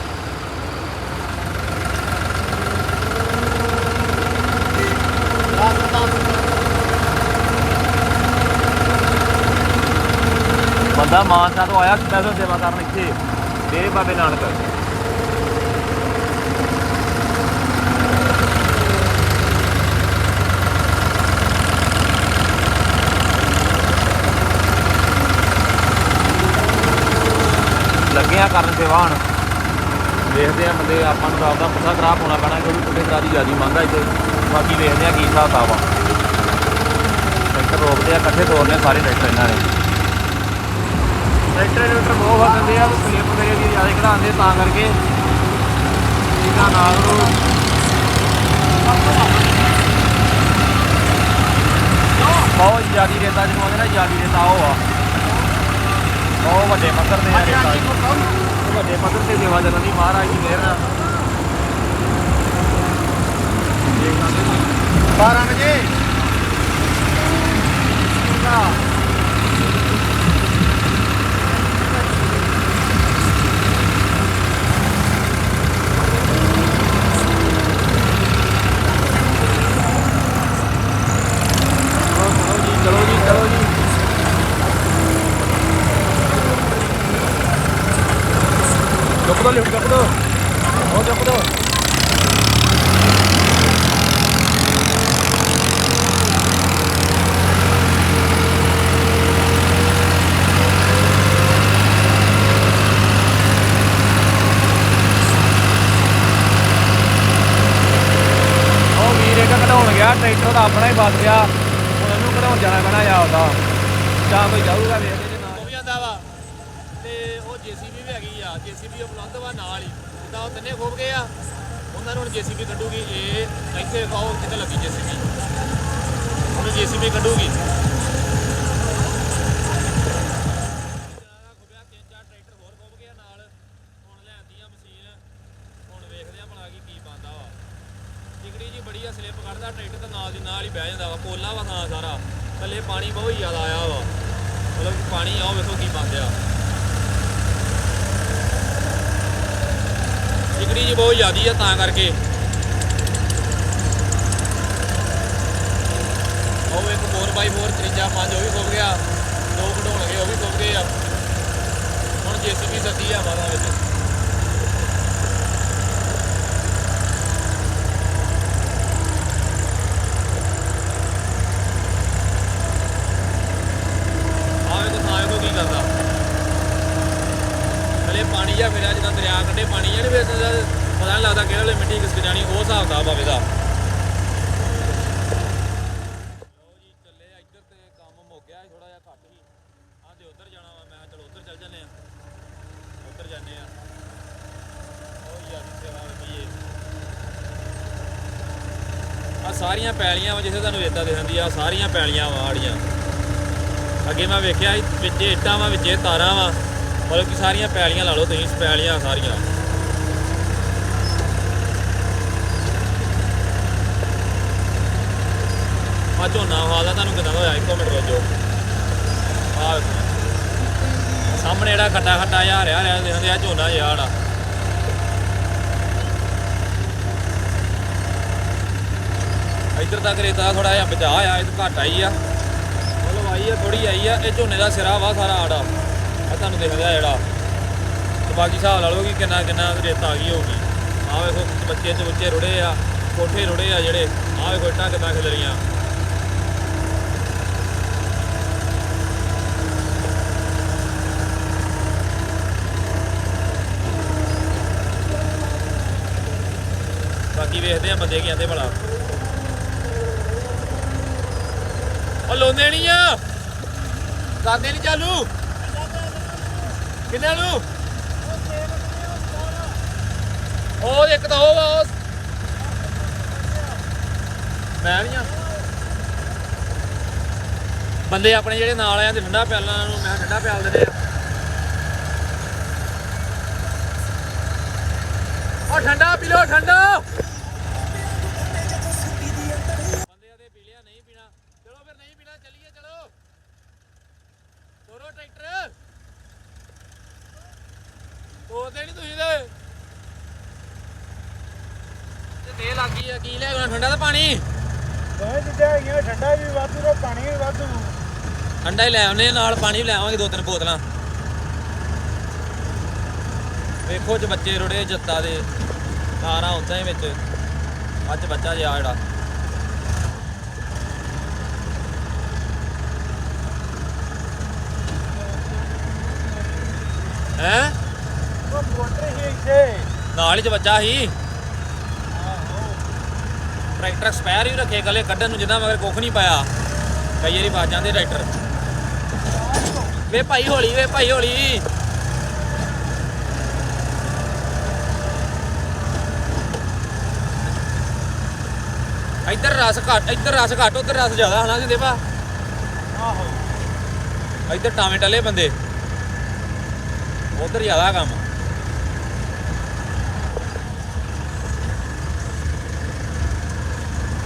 A: ਬੰਦਾ ਮਾਨਸਾ ਤੋਂ ਆਇਆ ਸਪੈਸ਼ਲ ਸੇਵਾ ਕਰਨ ਇੱਥੇ। ਡੇਰੇ ਬਾਬੇ ਨਾਨਕ ਲੱਗੇ ਆ ਕਰਨ ਸੇਵਾ ਹੁਣ ਵੇਖਦੇ ਆ ਬੰਦੇ ਆਪਾਂ ਨੂੰ ਤਾਂ ਆਪਦਾ ਪਤਾ ਖਰਾਬ ਹੋਣਾ ਪੈਣਾ, ਕਿਉਂਕਿ ਪੁੱਠੇ ਖਰਾਬ ਦੀ ਜਿਆਦੀ ਮੰਗ ਆ ਇੱਥੇ। ਬਾਕੀ ਵੇਖਦੇ ਆ ਕੀ ਹਿਸਾਬ ਕਿਤਾਬ ਆ। ਟਰੈਕਟਰ ਰੋਕਦੇ ਆ, ਇਕੱਠੇ ਤੋਰਨੇ ਸਾਰੇ ਟਰੈਕਟਰ ਇਹਨਾਂ ਨੇ ਟਰੈਕਟਰ ਟਰੈਕਟਰ ਬਹੁਤ ਵਗਦੇ ਆ ਸਲਿੱਪ ਮੇਰੇ ਦੀ ਜ਼ਿਆਦਾ ਕਢਾਉਂਦੇ ਤਾਂ ਕਰਕੇ। ਇਹਨਾਂ ਨਾਲ ਬਹੁਤ ਜ਼ਿਆਦੀ ਰੇਤਾ ਜਿਹਨੂੰ ਆਉਂਦੇ ਨਾ ਜ਼ਿਆਦੀ ਰੇਤਾ ਉਹ ਆ। ਬਹੁਤ ਵੱਡੇ ਪੱਧਰ ਤੇ ਆ ਰੇਤਾ ਵੱਡੇ ਪੱਧਰ ਤੇ ਸੇਵਾ ਚੱਲਦੀ ਮਹਾਰਾਜ ਦੀ ਮਿਹਰ ਨਾਲ
E: 12 ਵਜੇ
A: ਚਲੋ ਜੀ ਚਲੋ ਜੀ ਚਲੋ ਜੀ ਚੁੱਕ ਦੋ ਲਿਫਟ ਚੁੱਕ ਟਰੈਕਟਰ ਦਾ ਆਪਣਾ ਹੀ ਬਚ ਗਿਆ। ਹੁਣ ਇਹਨੂੰ ਕਢਾਉਣ ਜਾਣਾ ਪੈਣਾ ਜਾਂ ਉਹਦਾ। ਜਾਂ ਕੋਈ ਜਾਊਗਾ ਵੇਖਦੇ ਜੇ ਨਾ
B: ਹੋ ਵੀ ਜਾਂਦਾ ਵਾ ਤੇ ਉਹ ਜੀਸੀਬੀ ਵੀ ਹੈਗੀ ਆ ਜੀਸੀਬੀ ਉਪਲਬਧ ਵਾ ਨਾਲ ਹੀ ਜਿੱਦਾਂ ਉਹ ਤਿੰਨੇ ਖੋਬ ਗਏ ਆ ਉਹਨਾਂ ਨੂੰ ਹੁਣ ਜੀਸੀਬੀ ਕੱਢੂਗੀ ਇਹ ਇੱਥੇ ਪਾਓ ਕਿਤੇ ਲੱਗੀ ਜੀਸੀਬੀ? ਉਹਨੂੰ ਜੀਸੀਬੀ ਕੱਢੂਗੀ ਖੁੱਬਿਆ ਤਿੰਨ ਚਾਰ ਟਰੈਕਟਰ ਹੋਰ ਖੁੱਬ ਗਏ ਆ ਨਾਲ ਹੁਣ ਲੈਂਦੀ ਆ ਮਸ਼ੀਨ ਹੁਣ ਵੇਖਦੇ ਆ ਭਲਾ ਕੀ ਕੀ ਬੰਦਾ ਵਾ ਟਿਕੜੀ ਜੀ ਬੜੀ ਆ ਸਲਿੱਪ ਕੱਢਦਾ ਟਰੈਕਟਰ ਤੇ ਨਾਲ ਦੀ ਨਾਲ ਹੀ ਬਹਿ ਜਾਂਦਾ ਵਾ ਪੋਲਾ ਵਾ ਥਾਂ ਸਾਰਾ ਥੱਲੇ ਪਾਣੀ ਬਹੁਤ ਜ਼ਿਆਦਾ ਆਇਆ ਵਾ ਮਤਲਬ ਕਿ ਪਾਣੀ ਆਓ ਵੇਖੋ ਕੀ ਬੰਦਿਆ ਟਿਕੜੀ ਜੀ ਬਹੁਤ ਜ਼ਿਆਦੀ ਆ ਤਾਂ ਕਰਕੇ। ਉਹ ਇੱਕ 4x4 ਤਰੀਜਾ ਪੰਜ, ਉਹ ਵੀ ਖੁੱਭ ਗਿਆ। ਦੋ ਕਢਾਉਣਗੇ ਉਹ ਵੀ ਖੁੱਭ ਗਏ ਆ। ਹੁਣ ਜੀਸੀਬੀ ਸੱਦੀ ਆ ਬਾਰਾਂ ਵਿੱਚ ਆਵੇ ਕੋ ਥਾਂ ਕੋ ਕੀ ਕਰਦਾ ਹਲੇ ਪਾਣੀ ਜਾਂ ਫਿਰਿਆ ਜਿੱਦਾਂ ਦਰਿਆ ਕੰਢੇ ਪਾਣੀ ਜਾਂ ਨਹੀਂ ਵੇਖ ਪਤਾ ਨਹੀਂ ਕਿਹੜੇ ਵੇਲੇ ਮਿੱਟੀ ਕਿਸ ਜਾਣੀ, ਉਹ ਹਿਸਾਬ ਦਾ ਬਾਵੇ ਦਾ ਜੀ, ਚੱਲੇ ਇੱਧਰ ਤੇ ਕੰਮ ਮੁੱਕ ਗਿਆ ਥੋੜਾ ਜਿਹਾ ਘੱਟ ਹੀ। ਆਂਦੇ ਉੱਧਰ ਜਾਣਾ ਵਾ, ਮੈਂ ਚਲੋ ਉੱਧਰ ਚੱਲ ਜੰਨੇ ਆ। ਉੱਧਰ ਜਾਂਦੇ ਆ। ਉਹ ਯਾਰ ਸੇਵਾ ਰੁਪਈਏ ਆ ਸਾਰੀਆਂ ਪੈਲੀਆਂ ਵਾ ਜਿੱਥੇ ਤੁਹਾਨੂੰ ਰੇਤਾ ਦਿਖਦੀ ਆ ਸਾਰੀਆਂ ਪੈਲੀਆਂ ਵਾ ਆੜੀਆਂ। ਅੱਗੇ ਮੈਂ ਵੇਖਿਆ ਸੀ ਇੱਟਾਂ ਵਾ, ਵਿੱਚੇ ਤਾਰਾਂ ਵਾ। ਮਤਲਬ ਕਿ ਸਾਰੀਆਂ ਪੈਲੀਆਂ ਲਾ ਲਓ ਤੁਸੀਂ, ਪੈਲੀਆਂ ਸਾਰੀਆਂ। ਆ ਝੋਨਾ ਹਾਲਾ ਤੁਹਾਨੂੰ ਕਿਦਾਂ ਦਾ ਹੋਇਆ? ਇੱਕੋ ਮਿੰਟ ਰੋਜੋ ਆ ਸਾਹਮਣੇ ਜਿਹੜਾ ਖੱਟਾ ਖੱਟਾ ਜਿਹਾ ਰਿਹਾ ਰਿਹਾ ਦੇਖਦੇ ਆ ਝੋਨਾ ਯਾਰ ਆ। ਇੱਧਰ ਤੱਕ ਰੇਤਾ ਥੋੜਾ ਜਿਹਾ ਬਚਾ ਆ ਇਹ ਘੱਟ ਆਈ ਆ। ਮਤਲਬ ਆਈ ਆ ਥੋੜੀ ਆਈ ਆ। ਇਹ ਝੋਨੇ ਦਾ ਸਿਰਾ ਵਾ, ਸਾਰਾ ਆੜਾ ਆ। ਤੁਹਾਨੂੰ ਦੇਖਦੇ ਆ ਜਿਹੜਾ। ਤੇ ਬਾਕੀ ਹਿਸਾਬ ਲਾ ਲਓ ਕਿ ਕਿੰਨਾ ਕਿੰਨਾ ਰੇਤਾ ਆ ਗਈ ਹੋਊਗੀ। ਆ ਵੇਖੋ, ਬੱਚੇ ਚ ਬੱਚੇ ਰੁੜੇ ਆ, ਕੋਠੇ ਰੁੜੇ ਆ ਜਿਹੜੇ। ਆ ਵੇਖੋ ਇੱਟਾਂ ਕਿੱਦਾਂ ਖਿਲਰੀਆਂ। ਵੇਖਦੇ ਆ ਬੰਦੇ ਕੀ ਆਂਦੇ ਭਲਾ। ਉਹ ਲੋਨੇ ਨਹੀਂ ਆ। ਕਰਦੇ ਨਹੀਂ ਚਾਲੂ। ਕਿੰਨਾਂ ਨੂੰ ਉਹ ਇੱਕ ਤਾਂ ਉਹ ਵਾ ਮੈਂ ਨਹੀਂ ਆ। ਬੰਦੇ ਆਪਣੇ ਜਿਹੜੇ ਨਾਲ ਆਇਆ ਤੇ ਠੰਡਾ ਪਿਆਲਾਂ ਨੂੰ ਮੈਂ ਠੰਡਾ ਪਿਆਲ ਦੇ ਆ। ਉਹ ਠੰਡਾ ਪੀ ਲਓ, ਠੰਡਾ। ਠੰਡਾ ਹੀ ਲੈ ਆਉਨੇ ਨਾਲ ਪਾਣੀ ਵੀ ਲੈ ਆਵਾਂਗੇ ਦੋ ਤਿੰਨ ਬੋਤਲਾਂ। ਵੇਖੋ ਚ ਬੱਚੇ ਰੁੜੇ ਜੱਤਾ ਦੇ, ਤਾਰਾਂ ਹੁੰਦਾ ਹੀ ਵਿੱਚ। ਅੱਜ ਬੱਚਾ ਜਿਹਾ ਜਿਹੜਾ। ਹੈ?
E: ਉਹ ਮੋਟਰ ਹੀ ਇੱਥੇ
B: ਨਾਲ ਹੀ ਚ ਬੱਚਾ ਹੀ ਟਰੈਕਟਰ ਐਕਸਪਾਇਰ ਹੀ ਰੱਖੇ ਗਲੇ ਕੱਢਣ ਨੂੰ ਜਿੱਦਾਂ ਮਗਰ ਕੁੱਖ ਨਹੀਂ ਪਾਇਆ। ਕਈ ਵਾਰੀ ਵੱਜ ਜਾਂਦੇ ਟਰੈਕਟਰ। ਵੇ ਭਾਈ ਹੌਲੀ ਵੇ ਭਾਈ ਹੌਲੀ। ਇੱਧਰ ਰਸ ਘੱਟ ਇੱਧਰ ਰਸ ਘੱਟ ਉੱਧਰ ਰਸ ਜ਼ਿਆਦਾ ਹਨਾ ਜਿੰਦੇ ਭਾ
E: ਆਹੋ।
B: ਇੱਧਰ ਟਾਵੇਂ ਟਲੇ ਬੰਦੇ। ਉਧਰ ਜ਼ਿਆਦਾ ਕੰਮ।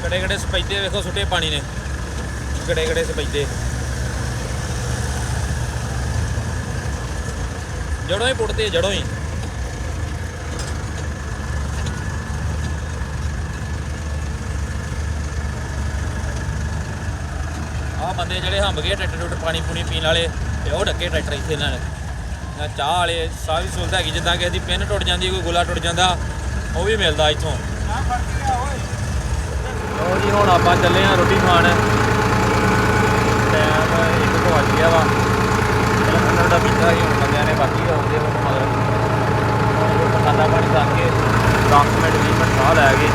B: ਗੜੇ ਗੜੇ ਸਪੈਦੇ ਵੇਖੋ ਸੁੱਟੇ ਪਾਣੀ ਨੇ। ਗੜੇ ਗੜੇ ਸਪੈਦੇ। ਜੜੋਂ ਹੀ ਪੁੱਟਦੇ ਜੜੋਂ ਹੀ। ਆਹ ਬੰਦੇ ਜਿਹੜੇ ਹੰਬ ਗਏ ਟਰੈਕਟਰ ਟੁੱਟ ਪਾਣੀ ਪੂਣੀ ਪੀਣ ਵਾਲੇ, ਤੇ ਉਹ ਡੱਕੇ ਟਰੈਕਟਰ ਇੱਥੇ ਇਹਨਾਂ ਨੇ। ਆਹ ਚਾਹ ਵਾਲੇ, ਸਾਰੀ ਸਹੂਲਤ ਹੈਗੀ, ਜਿੱਦਾਂ ਕਿ ਦੀ ਪਿੰਨ ਟੁੱਟ ਜਾਂਦੀ, ਕੋਈ ਗੋਲਾ ਟੁੱਟ ਜਾਂਦਾ, ਉਹ ਵੀ ਮਿਲਦਾ ਇੱਥੋਂ।
E: ਆ
A: ਲੋ ਜੀ, ਹੁਣ ਆਪਾਂ ਚੱਲੇ ਆ ਰੋਟੀ ਖਾਣ। ਟਾਈਮ ਇੱਕ ਤੋਂ ਗਿਆ ਵਾ। ਪਹਿਲਾਂ ਦਾ ਪੀਤਾ ਸੀ ਹੁਣ ਬੰਦਿਆਂ ਨੇ ਬਾਕੀ ਆਉਂਦੇ ਹੁਣ ਮਗਰ। ਖਾਣਾ ਪਾਣੀ ਖਾ ਕੇ 10 ਮਿੰਟ 20 ਮਿੰਟ ਸਾਹ ਲੈ ਕੇ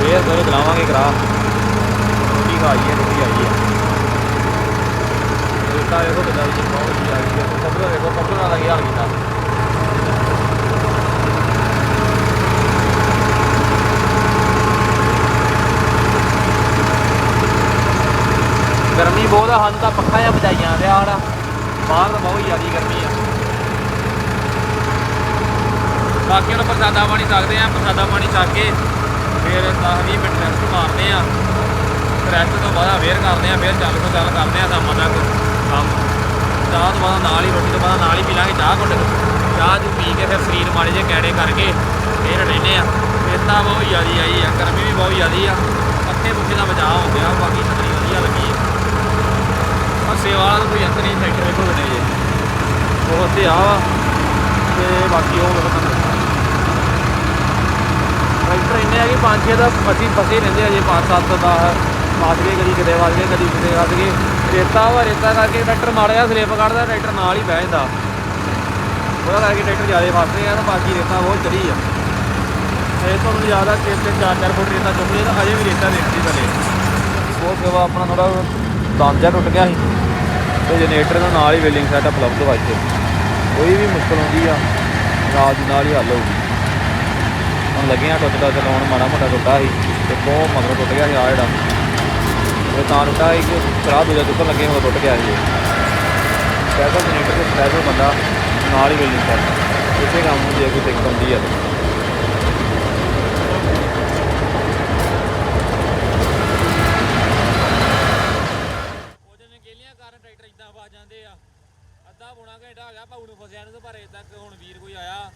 A: ਫੇਰ ਦੋਰੇ ਚਲਾਵਾਂਗੇ ਕਰਾ ਰੋਟੀ ਖਾਈਏ, ਰੋਟੀ ਆਈਏ ਰੇਤਾ ਵੇਖੋ ਕਿੱਦਾਂ ਦੀ ਬਹੁਤ ਹੀ ਆ। ਗਈ ਹੈ ਕੰਪਿਊਟਰ ਵੇਖੋ ਕੰਪਿਊਟਰ ਦਾ ਕੀ ਹਾਲ ਕੀਤਾ। ਗਰਮੀ ਬਹੁਤ ਆ, ਸਾਨੂੰ ਤਾਂ ਪੱਖਾ ਜਿਹਾ ਬਜਾਈਆਂ ਤੇ ਆੜ ਬਾਹਰ ਤਾਂ ਬਹੁਤ ਜ਼ਿਆਦੀ ਗਰਮੀ ਆ।
B: ਬਾਕੀ ਹੁਣ ਪ੍ਰਸਾਦਾ ਪਾਣੀ ਸਕਦੇ ਆ ਪ੍ਰਸਾਦਾ ਪਾਣੀ ਛੱਕ ਕੇ ਫਿਰ 10 20 ਮਿੰਟ ਰੈਸਟ ਮਾਰਦੇ ਆ ਰੈਸਟ ਤੋਂ ਬਾਅਦ ਫੇਰ ਕਰਦੇ ਆ ਫੇਰ ਚੱਲ ਕੋ ਚੱਲ ਕਰਦੇ ਆ ਸ਼ਾਮਾਂ ਤੱਕ। ਕੰਮ ਚਾਹ ਤੋਂ ਬਾਅਦ ਨਾਲ ਹੀ, ਰੋਟੀ ਤੋਂ ਬਾਅਦ ਨਾਲ ਹੀ ਪੀ ਲਾਂਗੇ ਚਾਹ ਘੁੱਟ ਚਾਹ ਜੂ ਪੀ ਕੇ ਫਿਰ ਸਰੀਰ ਮਾੜੇ ਜੇ ਕੈੜੇ ਕਰਕੇ ਫੇਰ ਰਹਿੰਦੇ ਆ ਰੇਤਾ ਬਹੁਤ ਜ਼ਿਆਦੀ ਆਈ ਆ, ਗਰਮੀ ਵੀ ਬਹੁਤ ਜ਼ਿਆਦੀ ਆ। ਪੱਕੇ ਪੁੱਖੇ ਦਾ ਬਚਾਅ ਹੁੰਦੇ ਆ ਬਾਕੀ ਛਤਰੀ ਵਧੀਆ ਲੱਗੀ ਆ। ਸੇਵਾ ਵਾਲਾ ਕੋਈ ਅੰਤ ਨਹੀਂ ਸੈਕਟਰ ਵੇਖੋ ਕਿੰਨੇ ਜੇ।
A: ਉਹ ਤੇ ਆ ਵਾ। ਤੇ ਬਾਕੀ ਉਹ ਤੁਹਾਨੂੰ ਟਰੈਕਟਰ ਇੰਨੇ ਆ ਕਿ ਪੰਜ ਛੇ ਦਾ ਅਸੀਂ ਫਸੇ ਰਹਿੰਦੇ ਆ ਜੇ ਪੰਜ ਸੱਤ ਦਾ ਵੱਜ ਗਏ ਕਦੀ ਕਿਤੇ ਵੱਜ ਗਏ, ਕਦੀ ਕਿਤੇ ਵੱਜ ਗਏ। ਰੇਤਾ ਵਾ, ਰੇਤਾ ਕਰਕੇ ਟਰੈਕਟਰ ਮਾੜਾ ਜਿਹਾ ਸਲਿੱਪ ਕੱਢਦਾ ਟਰੈਕਟਰ ਨਾਲ ਹੀ ਬਹਿ ਜਾਂਦਾ। ਉਹਦਾ ਕਰਕੇ ਟਰੈਕਟਰ ਜ਼ਿਆਦਾ ਫਸਦੇ ਆ ਤਾਂ ਬਾਕੀ ਰੇਤਾ ਬਹੁਤ ਚੜੀ ਆ। ਇਹ ਤੋਂ ਜ਼ਿਆਦਾ ਤਿੰਨ ਤਿੰਨ ਚਾਰ ਚਾਰ ਫੁੱਟ ਰੇਤਾ ਚੁੱਕ ਲਿਆ ਤਾਂ ਅਜੇ ਵੀ ਰੇਤਾ ਦੇਖਦੀ ਥੱਲੇ ਬਹੁਤ ਸੇਵਾ ਆਪਣਾ ਥੋੜਾ ਦੰਦ ਜਿਹਾ ਟੁੱਟ ਗਿਆ ਸੀ ਤੇ ਜਨਰੇਟਰ ਦਾ ਨਾਲ ਹੀ ਵੇਲਿੰਗ ਸੈਟ ਉਪਲਬਧ ਵਾ ਇੱਥੇ ਕੋਈ ਵੀ ਮੁਸ਼ਕਲ ਆਉਂਦੀ ਆ, ਨਾਲ ਦੀ ਨਾਲ ਹੀ ਹੱਲ ਹੋਊਗੀ। ਹੁਣ ਲੱਗੇ ਟੁੱਟਦਾ ਚਲਾਉਣ ਮਾੜਾ ਮੋਟਾ ਟੁੱਟਾ ਸੀ ਤੇ ਬਹੁਤ ਮਗਰੋਂ ਟੁੱਟ ਗਿਆ ਸੀ ਆ ਜਿਹੜਾ। ਉਹ ਤਾਂ ਟੁੱਟਾ ਸੀ ਕਿ ਕਰਾ ਦੂਜਾ ਚੁੱਕਣ ਲੱਗੇ ਉਹ ਟੁੱਟ ਗਿਆ ਸੀ। ਸਪੈਸ਼ਲ ਜਨਰੇਟਰ ਤੇ ਸਪੈਸ਼ਲ ਬੰਦਾ ਨਾਲ ਹੀ ਵੇਲਿੰਗ ਸੈਟ ਇਸੇ ਕੰਮ ਨੂੰ ਜੇ ਕੋਈ ਦਿੱਕਤ ਆਉਂਦੀ ਆ।
B: ਅੱਧਾ ਪੌਣਾ ਘੰਟਾ ਹੋ ਗਿਆ, ਭਾਊ ਨੂੰ ਫਸਿਆ ਨੂੰ ਪਰ ਅਜੇ ਹੁਣ ਵੀਰ ਕੋਈ ਆਇਆ।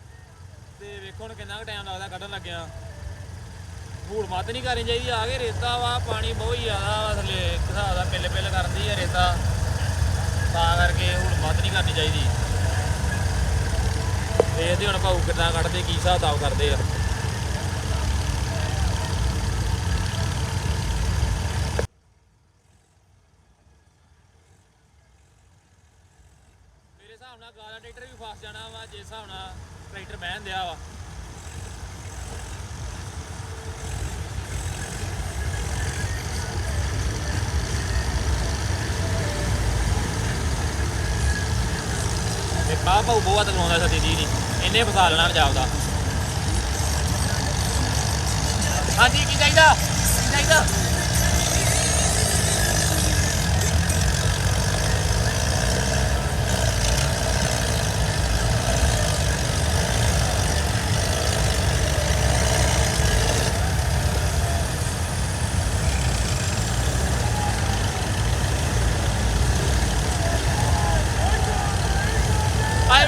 B: ਤੇ ਵੇਖੋ ਹੁਣ ਕਿੰਨਾ ਕੁ ਟਾਈਮ ਲੱਗਦਾ ਕੱਢਣ ਲੱਗਿਆ। ਧੂੜ ਮੱਤ ਨਹੀਂ ਕਰਨੀ ਚਾਹੀਦੀ, ਆ ਕੇ ਰੇਤਾ ਵਾ, ਪਾਣੀ ਬਹੁਤ ਜ਼ਿਆਦਾ ਵਾ ਥੱਲੇ, ਇੱਕ ਹਿਸਾਬ ਦਾ ਪਿੱਲ ਪਿੱਲ ਕਰਦੀ ਆ ਰੇਤਾ। ਤਾਂ ਕਰਕੇ ਧੂੜ ਮੱਤ ਨਹੀਂ ਕਰਨੀ ਚਾਹੀਦੀ। ਦੇਖਦੇ ਹੁਣ ਭਾਊ ਕਿੱਦਾਂ ਕੱਢਦੇ, ਕੀ ਹਿਸਾਬ ਕਿਤਾਬ ਕਰਦੇ ਆ। ਮੇਰੇ ਹਿਸਾਬ ਨਾਲ ਗਾਲਾ ਟਰੈਕਟਰ ਵੀ ਫਸ ਜਾਣਾ ਵਾ, ਜੇ ਹਿਸਾਬ ਨਾਲ ਟਰੈਕਟਰ ਬਹਿਣ ਦਿਆ ਵਾ। ਤੇ ਕਾ ਭਾਉ ਬਹੁਤ ਲਾਉਂਦਾ ਸਾ ਦੀਦੀ ਨਹੀਂ ਇੰਨੇ ਫਸਾ ਲੈਣਾ ਜਾਪਦਾ ਹਾਂਜੀ, ਕੀ ਚਾਹੀਦਾ? ਕੀ ਚਾਹੀਦਾ?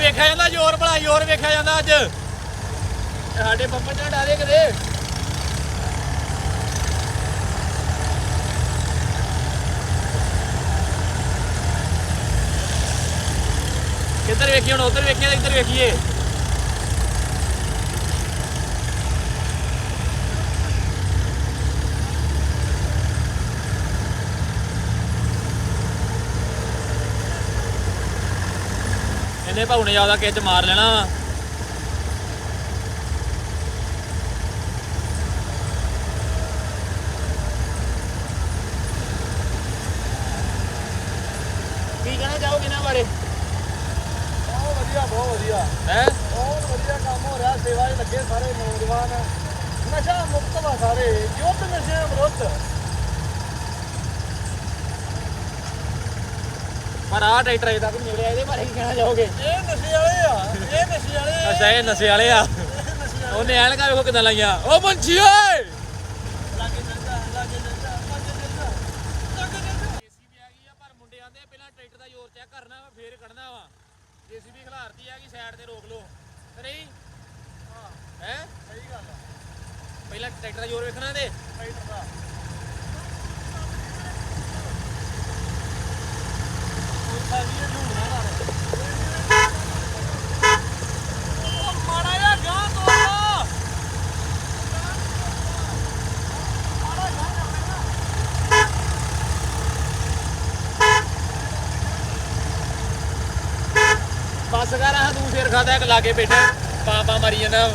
B: ਵੇਖਿਆ ਜਾਂਦਾ, ਜ਼ੋਰ ਭਲਾ ਜ਼ੋਰ ਵੇਖਿਆ ਜਾਂਦਾ ਅੱਜ। ਸਾਡੇ ਬੰਬਰ ਨਾਲ ਡਾਲੇ ਕਦੇ ਕਿੱਧਰ ਵੇਖੀ ਹੁਣ ਉਧਰ ਵੇਖੀਏ ਤੇ ਇੱਧਰ ਵੇਖੀਏ। ਇਹਨੇ ਭਾਉ ਨੇ ਜ਼ਿਆਦਾ ਕਿੱਚ ਮਾਰ ਲੈਣਾ ਵਾ। ਕੀ ਕਹਿਣਾ ਚਾਹੋਗੇ ਇਹਨਾਂ ਬਾਰੇ?
E: ਬਹੁਤ ਵਧੀਆ ਬਹੁਤ ਵਧੀਆ।
B: ਹੈ?
E: ਬਹੁਤ ਵਧੀਆ ਕੰਮ ਹੋ ਰਿਹਾ ਸੇਵਾ 'ਚ ਲੱਗੇ ਸਾਰੇ ਨੌਜਵਾਨ। ਨਸ਼ਾ ਮੁਕਤ ਵਾ ਸਾਰੇ ਯੁੱਧ ਨਸ਼ੇ ਵਿਰੁੱਧ।
B: ਪਰ ਆਹ ਟਰੈਕਟਰ ਅਜੇ ਤੱਕ ਨਹੀਂ ਮਿਲਿਆ ਇਹਦੇ ਬਾਰੇ ਕੀ ਕਹਿਣਾ ਚਾਹੋਗੇ?
E: ਇਹ ਨਸ਼ੇ ਵਾਲੇ ਆ ਇਹ ਨਸ਼ੇ ਵਾਲੇ ਆ।
B: ਅੱਛਾ ਇਹ ਨਸ਼ੇ ਵਾਲੇ ਆ। ਉਹਨੇ ਐਨਕਾਂ ਵੇਖੋ ਕਿਦਾਂ ਲਾਈਆਂ। ਉਹ ਮੁੰਚੀ ਓਏ! ਜੀਸੀਬੀ ਟਰੈਕਟਰ ਖਿਲਾਰਤੀ ਆ ਕਿ ਸਾਈਡ ਤੇ ਰੋਕ ਲਓ। ਨਹੀਂ? ਹਾਂ। ਹੈ?
E: ਸਹੀ ਗੱਲ ਆ।
B: ਪਹਿਲਾਂ ਟਰੈਕਟਰ ਦਾ ਜ਼ੋਰ ਵੇਖਣਾ ਤੇ।
E: ਰਾਈਟਰ ਦਾ
B: ਮਾੜਾ ਜਿਹਾ ਗਾਂ ਤੋੜ ਬਸ ਕਰ ਆ ਤੂੰ ਫੇਰ ਖਾਦਾ ਇੱਕ ਲਾਗੇ ਬੈਠਾ ਪਾਪਾ ਮਰੀ ਜਾਂਦਾ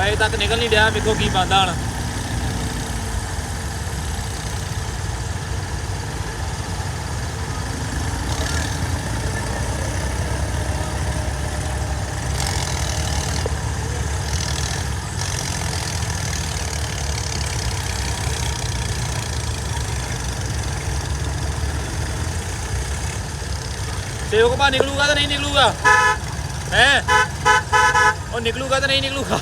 B: ਅਜੇ ਤੱਕ ਨਿਕਲ ਨਹੀਂ ਡਿਆ, ਵੇਖੋ ਕੀ ਬੰਦਾ ਹਣ। ਸੇਵਕ ਭਾ ਨਿਕਲੂਗਾ ਤਾਂ ਨਹੀਂ ਨਿਕਲੂਗਾ? ਹੈ? ਉਹ ਨਿਕਲੂਗਾ ਤਾਂ ਨਹੀਂ ਨਿਕਲੂਗਾ?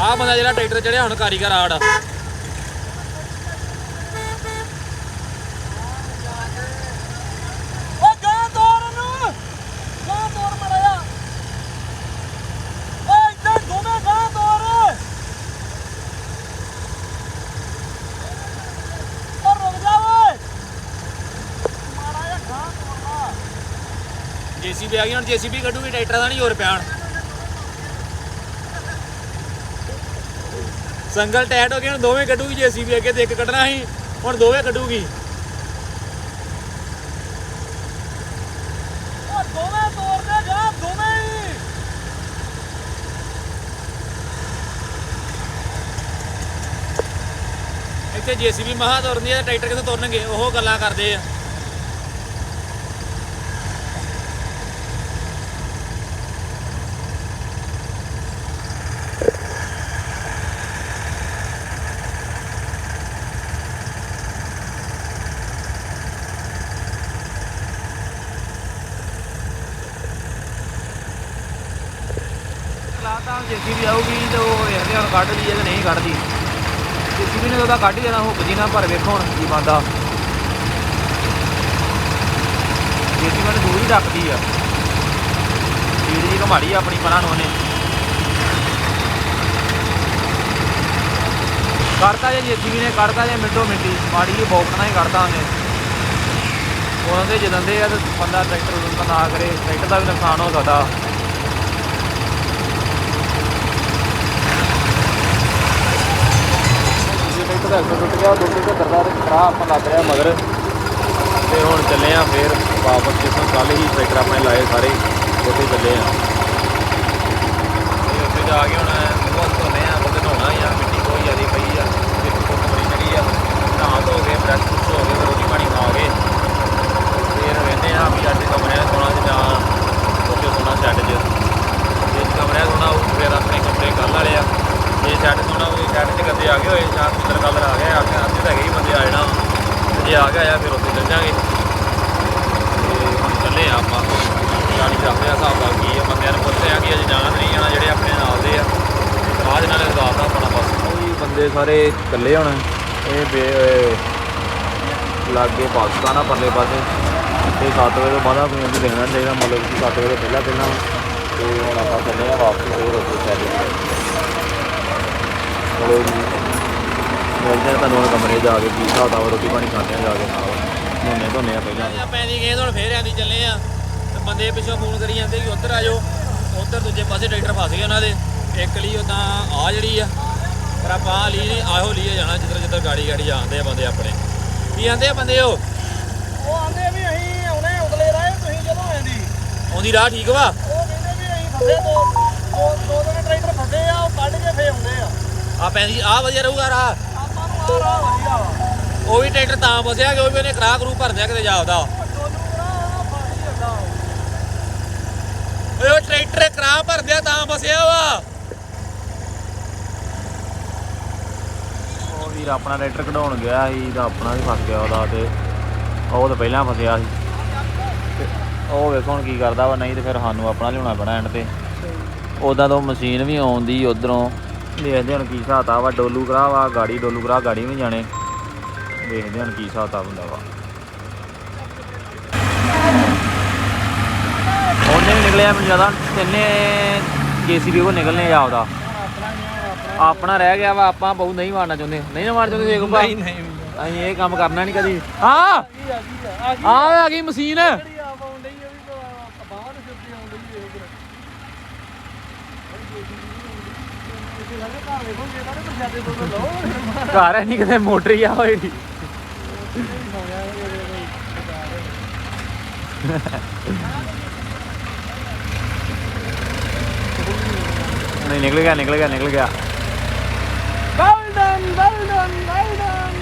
B: ਆਹ ਬੰਦਾ ਜਿਹੜਾ ਟਰੈਕਟਰ ਚੜਿਆ ਹੁਣ ਕਾਰੀਗਰ ਆੜ। ਜੀਸੀਬੀ ਆ ਗਈ ਹੁਣ ਜੀਸੀਬੀ ਕੱਢੂਗੀ ਟਰੈਕਟਰ ਦਾ ਨਹੀਂ ਹੋਰ ਪਿਆਣ ਸੰਗਲ ਟੈਟ ਹੋ ਗਏ ਹੁਣ ਦੋਵੇਂ ਕੱਢੂਗੀ ਜੀਸੀਬੀ ਅੱਗੇ ਤੇ ਇੱਕ ਕੱਢਣਾ ਸੀ ਹੁਣ ਦੋਵੇਂ ਕੱਢੂਗੀ। ਇੱਥੇ ਜੀਸੀਬੀ ਮਹਾ ਤੁਰਨੀ ਹੈ ਟਰੈਕਟਰ ਕਿੱਥੇ ਤੁਰਨਗੇ ਉਹ ਗੱਲਾਂ ਕਰਦੇ ਆ। ਕਲਾਤਾ ਆਊਗੀ ਤੇ ਉਹ ਵੇਖਦੇ ਹੁਣ ਕੱਢਦੀ ਹੈ ਕਿ ਨਹੀਂ ਕੱਢਦੀ। ਕਿਸੇ ਵੀ ਨੇ ਉਹਦਾ ਕੱਢ ਹੀ ਦੇਣਾ ਹੁੱਕ ਜੀ ਨਾ ਪਰ ਵੇਖੋ ਹੁਣ ਕੀ ਬੰਦਾ ਜੀਸੀਬੀ ਮੈਨੂੰ ਦੂਰ ਹੀ ਰੱਖਦੀ ਆ। ਸਪੀਡ ਜੀ ਘਮਾੜੀ ਆ ਆਪਣੀ ਪਰਾਂ ਨੂੰ ਉਹਨੇ। ਕਰਤਾ ਜੇ ਜੀਸੀਬੀ ਨੇ ਕੱਢਤਾ ਜੇ ਮਿੰਟੋ ਮਿੰਟੀ ਮਾੜੀ ਜੀ ਬੋਕਣਾ ਹੀ ਕੱਢਤਾ ਉਹਨੇ। ਉਹਨਾਂ ਦੇ ਜਦੰਦੇ ਆ ਤੇ ਬੰਦਾ ਟਰੈਕਟਰ ਉਦੋਂ ਨਾ ਕਰੇ, ਟਰੈਕਟਰ ਦਾ ਵੀ ਨੁਕਸਾਨ ਹੋ ਸਕਦਾ। ਟਰੈਕਟਰ ਟੁੱਟ ਗਿਆ ਦੁੱਧ ਤੇ ਦਰਦਾ ਖਰਾ ਆਪਾਂ ਲੱਗ ਰਿਹਾ ਮਗਰ। ਤੇ ਹੁਣ ਚੱਲੇ ਆ ਫੇਰ ਵਾਪਸ, ਜਿੱਥੋਂ ਕੱਲ ਹੀ ਟਰੈਕਟਰ ਆਪਣੇ ਲਾਏ ਸਾਰੇ, ਉੱਥੇ ਚੱਲੇ ਆ। ਤੇ ਉੱਥੇ ਜਾ ਕੇ ਹੁਣ ਬਹੁਤ ਧੋਨੇ ਆ ਬਹੁਤ ਨਹਾਉਣਾ ਹੀ ਆ, ਮਿੱਟੀ ਬਹੁਤ ਜ਼ਿਆਦਾ ਪਈ ਆ ਤੇ ਕੋਈ ਬੜੀ ਚੜੀ ਆ। ਨਹਾ ਧੋ ਕੇ ਬ੍ਰਸ਼ ਬਰੁਸ਼ ਹੋ ਕੇ ਫਿਰ ਰੋਟੀ ਪਾਣੀ ਖਾ ਕੇ, ਫੇਰ ਵੇਖਦੇ ਆ ਵੀ ਅੱਜ ਕਮਰਿਆਂ 'ਚ ਸੋਣਾ ਤੇ ਜਾਂ ਉੱਥੇ ਸੋਣਾ ਸ਼ੈੱਡ 'ਚ ਜੇ। ਕਮਰਿਆਂ 'ਚ ਸੋਣਾ ਉਹ ਫਿਰ ਆਪਣੇ ਕਮਰੇ ਕੱਲ ਵਾਲੇ ਆ। ਜੇ ਸੈੱਟ ਸੋਣਾ ਹੋਵੇ ਸੈੱਟ 'ਚ ਕਦੇ ਆ ਗਏ ਹੋਏ ਜਾਂ ਮਿੱਤਰ ਕਲਰ ਆ ਗਏ ਆ ਕੇ ਅੱਜ ਤਾਂ ਹੈਗੇ ਹੀ ਬੰਦੇ ਆ ਜਾਣਾ ਤੇ ਜੇ ਆ ਗਿਆ ਆ, ਫਿਰ ਉੱਥੇ ਚੱਲ ਜਾਾਂਗੇ। ਤੇ ਹੁਣ ਚੱਲੇ ਆ ਆਪਾਂ। ਗਾੜੀ ਰੱਖਦੇ ਆ, ਹਿਸਾਬ ਨਾਲ ਕੀ ਆ, ਬੰਦਿਆਂ ਨੂੰ ਪੁੱਛਦੇ ਆ ਕਿ ਅਜੇ ਜਾਣਾ ਨਹੀਂ ਜਾਣਾ, ਜਿਹੜੇ ਆਪਣੇ ਨਾਲ ਦੇ ਆ। ਬਾਅਦ ਨਾਲ ਰਜ਼ਾਤ ਆਪਣਾ ਬਸ। ਕੋਈ ਬੰਦੇ ਸਾਰੇ ਇਕੱਲੇ ਹੋਣ। ਇਹ ਲਾਗੇ ਪਾਕਿਸਤਾਨ ਆ ਪਰਲੇ ਪਾਸੇ। ਤੇ 7 ਵਜੇ ਤੋਂ ਬਾਅਦ ਕੋਈ ਨਹੀਂ ਦੇਖਣਾ ਚਾਹੀਦਾ, ਮਤਲਬ ਕਿ 7 ਵਜੇ ਤੋਂ ਪਹਿਲਾਂ ਪਹਿਲਾਂ। ਤੇ ਹੁਣ ਆਪਾਂ ਚੱਲੇ ਆ ਵਾਪਸ, ਫੇਰ ਉੱਥੇ ਚੱਲੇ ਚਲੋ ਜੀ। ਮਿਲਦੇ ਆ ਤੁਹਾਨੂੰ ਹੁਣ ਕਮਰੇ ਜਾ ਕੇ ਕੀ ਹਿਸਾਬ ਦਾ ਰੋਟੀ ਪਾਣੀ ਖਾਂਦੇ ਆ ਜਾ ਕੇ ਨਾਲ। ਨਹਾਉਂਦੇ ਧੋਨੇ ਆ ਪਹਿਲਾਂ।
F: ਆ ਪੈਂਦੀ ਗਏ ਹੁਣ ਫੇਰ ਆਂਦੀ ਚੱਲੇ ਆ। ਤੇ ਬੰਦੇ ਪਿੱਛੋਂ ਫੋਨ ਕਰੀ ਜਾਂਦੇ ਕਿ ਉੱਧਰ ਆ ਜਾਓ। ਉੱਧਰ ਦੂਜੇ ਪਾਸੇ ਟਰੈਕਟਰ ਫਸ ਗਏ ਉਹਨਾਂ ਦੇ। ਇੱਕ ਲਈ ਉਦਾਂ ਆ ਜਿਹੜੀ ਆ। ਪਰ ਆਪਾਂ ਆਹ ਲਈ ਨਹੀਂ ਆਹੋ ਲਈ ਜਾਣਾ ਜਿੱਧਰ ਜਿੱਧਰ ਗਾੜੀ ਗਾੜੀ ਜਾਂਦੇ ਆ ਬੰਦੇ ਆਪਣੇ। ਕੀ ਆਂਦੇ ਆ ਬੰਦੇ ਉਹ?
A: ਉਹ ਆਂਦੇ ਵੀ ਅਸੀਂ ਆਉਣੇ ਉਤਲੇ ਰਾਏ ਤੁਸੀਂ ਜਦੋਂ ਆਂਦੀ
F: ਆਉਂਦੀ ਰਾਹ ਠੀਕ ਵਾ?
A: ਉਹ ਕਹਿੰਦੇ ਵੀ ਅਸੀਂ ਫਸੇ ਦੋ ਦੋ ਦੋ ਦਿਨ ਟਰੈਕਟਰ ਫਸੇ ਆ ਉਹ ਕੱਢ ਕੇ ਫੇ ਆਉਂਦੇ ਆ।
F: ਆ ਪੈਂਦੀ ਆ ਵਧੀਆ ਰਹੂਗਾ
A: ਵਾ
F: ਉਹ ਵੀ ਟਰੈਕਟਰ ਤਾਂ ਫਸਿਆ ਕਿ ਉਹ ਵੀ ਉਹਨੇ ਕਰਾ ਕਰੂ ਭਰਦਿਆ ਕਿਤੇ ਓਏ ਉਹ ਟਰੈਕਟਰ ਕਰਾ ਭਰਦਿਆ ਤਾਂ ਫਸਿਆ ਵਾ।
B: ਉਹ ਵੀਰ ਆਪਣਾ ਟਰੈਕਟਰ ਕਢਾਉਣ ਗਿਆ ਸੀ ਤਾਂ ਆਪਣਾ ਵੀ ਫਸ ਗਿਆ ਉਹਦਾ ਤੇ ਉਹ ਤਾਂ ਪਹਿਲਾਂ ਫਸਿਆ ਸੀ। ਉਹ ਵੇਖੋ ਹੁਣ ਕੀ ਕਰਦਾ ਵਾ ਨਹੀਂ ਤੇ ਫਿਰ ਸਾਨੂੰ ਆਪਣਾ ਲਿਆਉਣਾ ਪੈਣਾ ਐਂਡ ਤੇ। ਉਦਾਂ ਤੋਂ ਮਸ਼ੀਨ ਵੀ ਆਉਂਦੀ ਉਧਰੋਂ। ਦੇਖਦੇ ਹੁਣ ਕੀ ਹਿਸਾਬ ਵਾ ਵਾ ਡੋਲੂ ਕਰਾ ਵਾ ਗਾੜੀ ਡੋਲੂ ਕਰਾ ਗਾੜੀ ਵੀ ਜਾਣੇ। ਦੇਖਦੇ ਹੁਣ ਕੀ ਹਿਸਾਬ ਕਿਤਾਬ ਹੁੰਦਾ ਵਾ। ਉਹਨੇ ਵੀ ਨਿਕਲਿਆ ਮੈਨੂੰ ਜ਼ਿਆਦਾ। ਤਿੰਨੇ ਜੀਸੀਬੀ ਕੋ ਨਿਕਲਨੇ ਆ ਉਹਦਾ ਆਪਣਾ ਰਹਿ ਗਿਆ ਵਾ ਆਪਾਂ ਬਹੁਤ ਨਹੀਂ ਮਾਰਨਾ ਚਾਹੁੰਦੇ। ਨਹੀਂ ਨਾ ਮਾਰ ਚਾਹੁੰਦੇ ਦੇਖ ਨਹੀਂ ਨਹੀਂ। ਅਸੀਂ ਇਹ ਕੰਮ ਕਰਨਾ ਨਹੀਂ ਕਦੀ। ਹਾਂ! ਆ ਆ ਗਈ ਮਸ਼ੀਨ। ਘਰ ਹੈ ਨਹੀਂ ਕਿਤੇ ਮੋਟਰ ਹੀ ਆ ਹੋਈ ਨਹੀਂ ਨਿਕਲ ਗਿਆ ਨਿਕਲ ਗਿਆ ਨਿਕਲ ਗਿਆ।
A: ਗੋਲਡਨ ਗੋਲਡਨ ਗੋਲਡਨ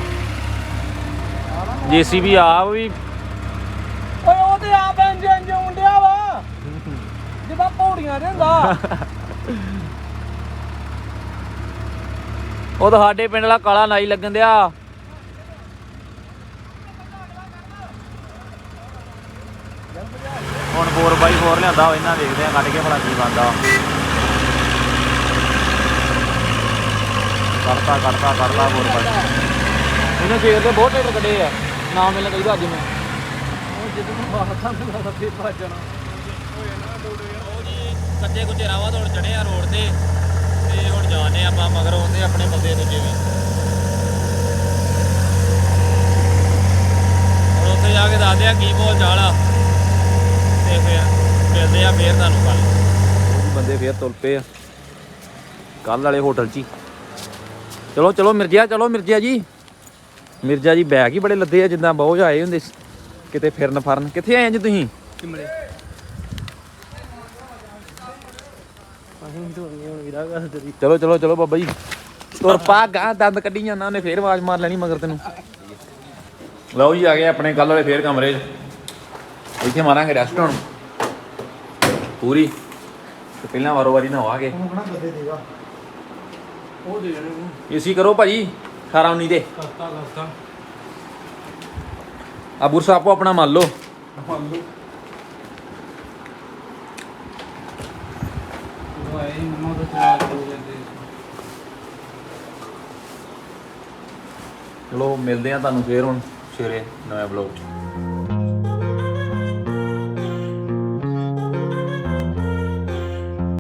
B: ਜੀਸੀਬੀ ਆਪ ਵੀ।
A: ਓਏ ਉਹ ਤੇ ਆਪ ਇੰਜ ਇੰਜ ਹੁੰਦਿਆ ਵਾ। ਜਿੱਦਾਂ ਪੌੜੀਆਂ ਦੇ ਹੁੰਦਾ।
B: ਉਹ ਤਾਂ ਸਾਡੇ ਪਿੰਡ ਵਾਲਾ ਕਾਲਾ ਨਾਈ ਲੱਗਣ ਦਿਆ। ਹੁਣ 4x4 ਲਿਆਂਦਾ ਇਹਨਾਂ ਦੇਖਦੇ ਆ ਕੱਢ ਕੇ ਭਲਾ ਕੀ ਬੰਦਾ ਕਰਤਾ ਕਰਤਾ ਕਰਤਾ 4x ਇਹਨੇ ਫੇਰ ਤੇ ਬਹੁਤ ਟਰੈਕਟਰ ਕੱਢੇ ਆ। ਨਾਮ ਮਿਲਣਾ ਚਾਹੀਦਾ ਅੱਜ ਮੈਂ
F: ਉਹ ਜੀ ਕੱਚੇ ਕੁੱਚੇ ਰਾਵਾ ਤੋਂ ਚੜੇ ਆ ਰੋਡ ਤੇ। ਤੇ ਹੁਣ ਜਾਣੇ ਆਪਾਂ ਮਗਰ ਆਉਂਦੇ ਆਪਣੇ ਬੰਦੇ ਦੂਜੇ ਵੀ। ਹੁਣ ਉੱਥੇ ਜਾ ਕੇ ਦੱਸਦੇ ਆ ਕੀ ਬੋਲ ਚਾਲ ਆ। ਤੇ ਫਿਰ ਮਿਲਦੇ ਆ ਫੇਰ ਤੁਹਾਨੂੰ ਕੱਲ
B: ਬੰਦੇ ਫੇਰ ਤੁਲ ਪਏ ਆ। ਕੱਲ ਵਾਲੇ ਹੋਟਲ 'ਚ ਹੀ। ਚਲੋ ਚਲੋ ਮਿਰਜ਼ਾ ਚਲੋ ਮਿਰਜ਼ਾ ਜੀ। ਮਿਰਜ਼ਾ ਜੀ ਬੈਗ ਹੀ ਬੜੇ ਲੱਦੇ ਆ ਜਿੱਦਾਂ ਬਹੁਤ ਆਏ ਹੁੰਦੇ ਸੀ। ਕਿਤੇ ਫਿਰਨ ਫਰਨ। ਕਿੱਥੇ ਆਏ ਜੀ ਤੁਸੀਂ?
A: ਕਿਮਲੇ ਅਸੀਂ ਤੋਂ ਨਹੀਂ ਹੁਣ ਵੀਰਾ ਗੱਲ ਤੇਰੀ
B: ਚਲੋ ਚਲੋ ਚਲੋ ਬਾਬਾ ਜੀ। ਤੁਰ ਪਾ ਗਾਂ ਦੰਦ ਕੱਢੀ ਜਾਂਦਾ ਉਹਨੇ ਫੇਰ ਆਵਾਜ਼ ਮਾਰ ਲੈਣੀ ਮਗਰ ਤੈਨੂੰ। ਲਓ ਜੀ ਆ ਗਏ ਆਪਣੇ ਕੱਲ ਵਾਲੇ ਫੇਰ ਕਮਰੇ 'ਚ। ਇੱਥੇ ਮਾਰਾਂਗੇ ਰੈਸਟ ਹੁਣ। ਪੂਰੀ। ਤੇ ਪਹਿਲਾਂ ਵਾਰੋ ਵਾਰੀ ਨਹਾਵਾਂਗੇ
A: ਹੁਣ ਕਹਣਾ ਬੱਦੇ ਦੇਗਾ ਉਹ ਦੇ ਜਾਣੇ ਨੂੰ
B: ਏਸੀ ਕਰੋ ਭਾਜੀ 18 19 ਦੇ।
A: ਕਰਤਾ ਕਰਤਾ।
B: ਆ ਬੁਰਸਾ ਆਪੋ ਆਪਣਾ ਮੰਨ ਲਓ।
A: ਮੰਨ ਲਓ। ਉਹ ਆਏ ਮਮਾ ਤੋਂ ਚਲਾ ਕੇ ਜਾਂਦੇ
B: ਚਲੋ ਮਿਲਦੇ ਆ ਤੁਹਾਨੂੰ ਫੇਰ ਹੁਣ ਸਵੇਰੇ ਨਵੇਂ ਬਲੌਗ 'ਚ।